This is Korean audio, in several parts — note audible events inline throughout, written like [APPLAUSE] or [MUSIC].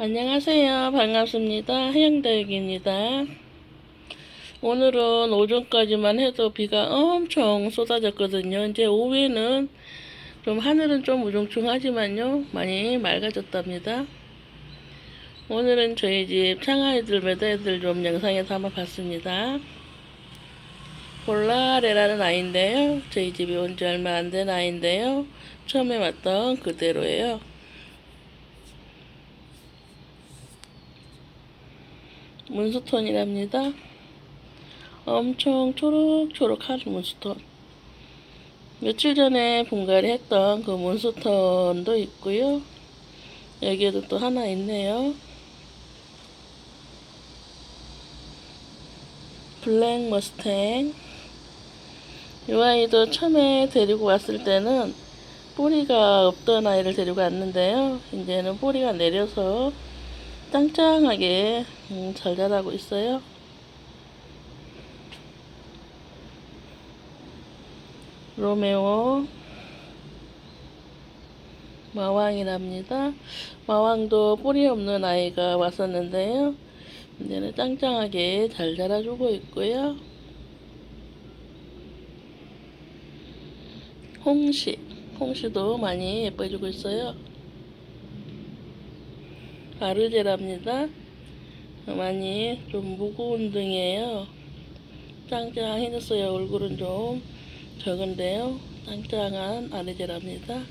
안녕하세요. 반갑습니다. 해영다육입니다. 오늘은 오전까지만 해도 비가 엄청 쏟아졌거든요. 이제 오후에는 좀 하늘은 좀 우중충하지만요. 많이 맑아졌답니다. 오늘은 저희 집 창아이들, 매다이들 좀 영상에 담아봤습니다. 볼라레라는 아이인데요. 저희 집에 온 지 얼마 안 된 아이인데요. 처음에 왔던 그대로예요. 문스톤이랍니다. 엄청 초록초록한 문스톤. 며칠 전에 분갈이 했던 그 문스톤도 있고요. 여기에도 또 하나 있네요. 블랙 머스탱. 이 아이도 처음에 데리고 왔을 때는 뿌리가 없던 아이를 데리고 왔는데요. 이제는 뿌리가 내려서 짱짱하게 음, 잘 자라고 있어요. 로메오 마왕이랍니다. 마왕도 뿌리 없는 아이가 왔었는데요. 이제는 짱짱하게 잘 자라주고 있고요. 홍시, 홍시도 많이 예뻐지고 있어요. 바르제랍니다. 많이 좀 무거운 등이에요. 짱짱해졌어요. 얼굴은 좀 적은데요. 짱짱한 아르제랍니다.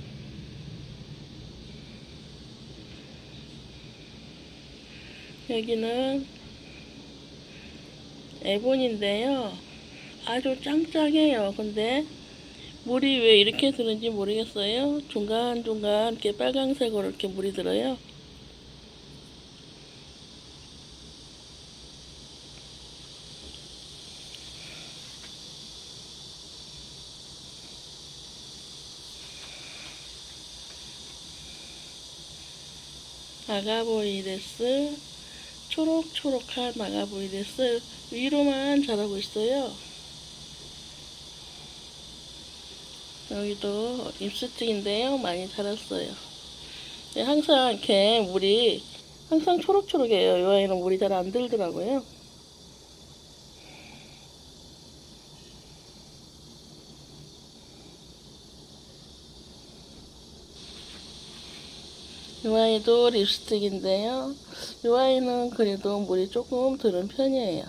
여기는 에본인데요. 아주 짱짱해요. 근데 물이 왜 이렇게 드는지 모르겠어요. 중간중간 이렇게 빨강색으로 이렇게 물이 들어요. 아가보이데스 초록초록한 아가보이데스 위로만 자라고 있어요. 여기도 립스틱인데요. 많이 자랐어요. 네, 항상 이렇게 물이 항상 초록초록해요. 이 아이는 물이 잘 안 들더라고요. 이 아이도 립스틱인데요. 이 아이는 그래도 물이 조금 들은 편이에요.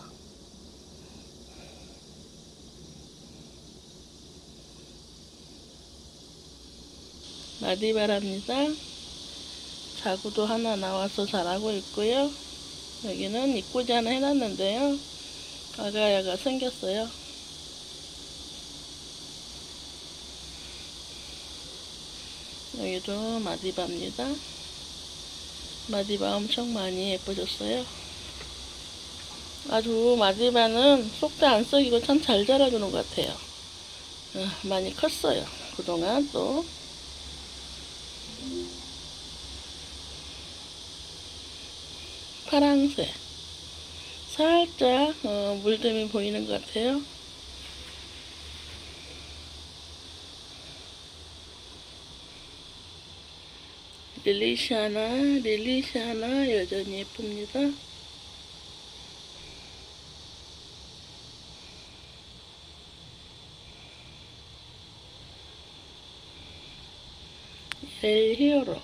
마디바랍니다. 자구도 하나 나와서 자라고 있고요. 여기는 입구지 하나 해놨는데요. 아가야가 생겼어요. 여기도 마디바입니다. 마디바 엄청 많이 예뻐졌어요. 아주 마디바는 쏙도 안 썩이고 참 잘 자라주는 것 같아요. 어, 많이 컸어요. 그동안 또. 파랑색. 살짝 어, 물듬이 보이는 것 같아요. 릴리샤나, 릴리샤나 여전히 예쁩니다. 엘 히어로.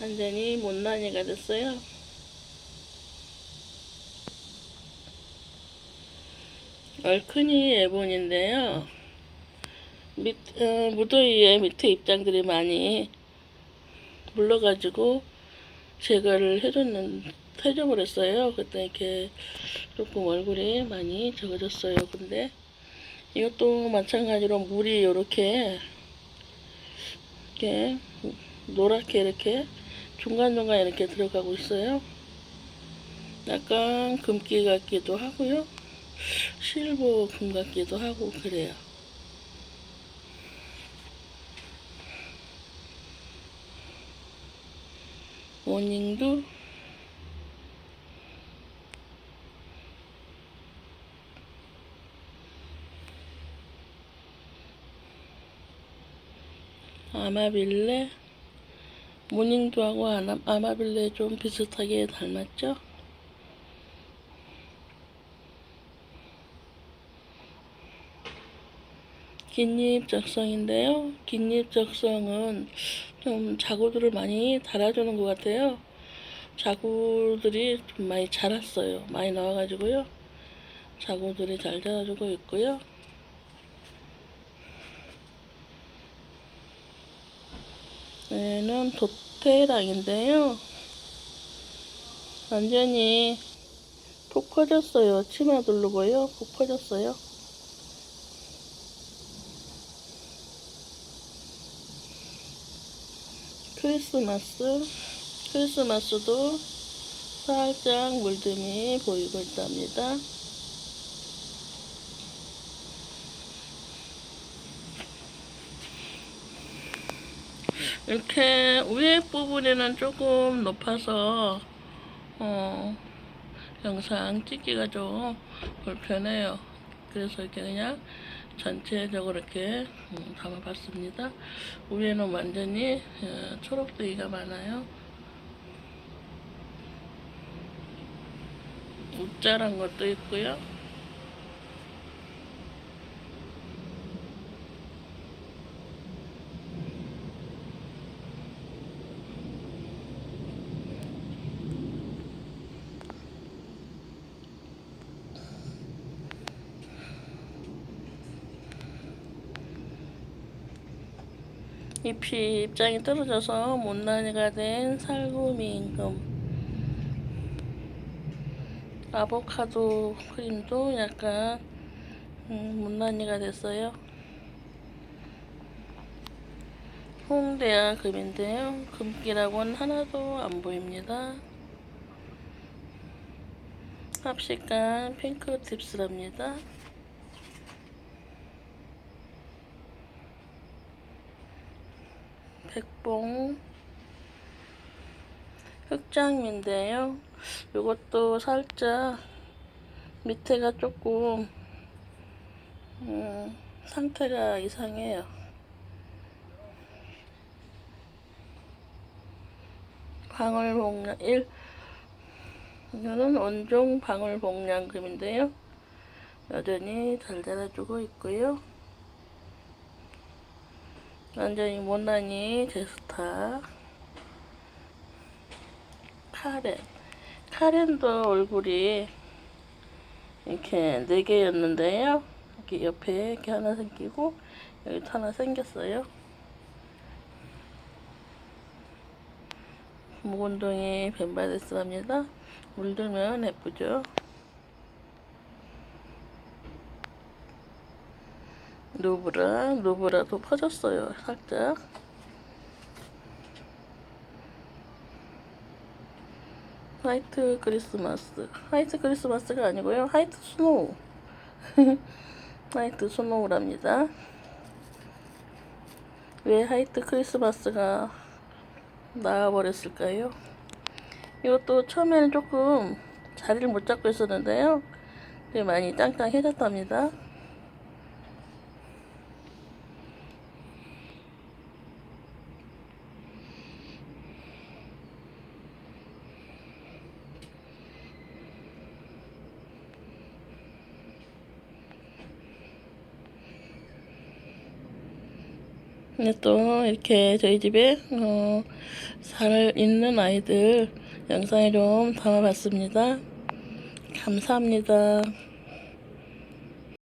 완전히 못난이가 됐어요. 얼큰이 에본인데요. 밑, 어, 무더위에 밑에 입장들이 많이 물러가지고 제거를 해줬는, 해줘버렸어요. 그때 이렇게 조금 얼굴이 많이 적어졌어요. 근데 이것도 마찬가지로 물이 이렇게 이렇게 노랗게 이렇게 중간중간 이렇게 들어가고 있어요. 약간 금기 같기도 하고요. 실버 금 같기도 하고 그래요. 모닝도 아마빌레 모닝두하고 아마, 아마빌레 좀 비슷하게 닮았죠? 긴잎 적성인데요. 긴잎 적성은 좀 자구들을 많이 달아주는 것 같아요. 자구들이 좀 많이 자랐어요. 많이 나와가지고요. 자구들이 잘 자라주고 있고요. 얘는 도테랑인데요. 완전히 폭 퍼졌어요. 치마 두르고요. 폭 퍼졌어요. 크리스마스, 크리스마스도 살짝 물듬이 보이고 있답니다. 이렇게 위에 부분에는 조금 높아서 어, 영상 찍기가 좀 불편해요. 그래서 이렇게 그냥 전체적으로 이렇게 음, 담아봤습니다. 위에는 완전히 어, 초록대기가 많아요. 웃자란 것도 있고요. 잎이 입장이 떨어져서 못난이가 된 살구미 임금. 아보카도 크림도 약간 음, 못난이가 됐어요. 홍대야 금인데요. 금기라고는 하나도 안 보입니다. 합식간 핑크 tips랍니다 백봉 흑장미인데요. 이것도 살짝 밑에가 조금 음, 상태가 이상해요. 방울복량 1 이거는 원종 방울복량금인데요. 여전히 잘 자라주고 있고요. 완전히 못난이 제스타. 카렌. 카렌도 얼굴이 이렇게 네 개였는데요. 이렇게 옆에 이렇게 하나 생기고 여기도 하나 생겼어요. 묵은동이 벤바데스랍니다. 물들면 예쁘죠 누브라, 누브라도 퍼졌어요, 살짝. 화이트 크리스마스. 화이트 크리스마스가 아니고요. 화이트 스노우. [LAUGHS] 화이트 스노우랍니다. 왜 화이트 크리스마스가 나와버렸을까요? 이것도 처음에는 조금 자리를 못 잡고 있었는데요. 많이 땅땅해졌답니다. 또 이렇게 저희 집에 어, 살 있는 아이들 영상에 좀 담아봤습니다. 감사합니다.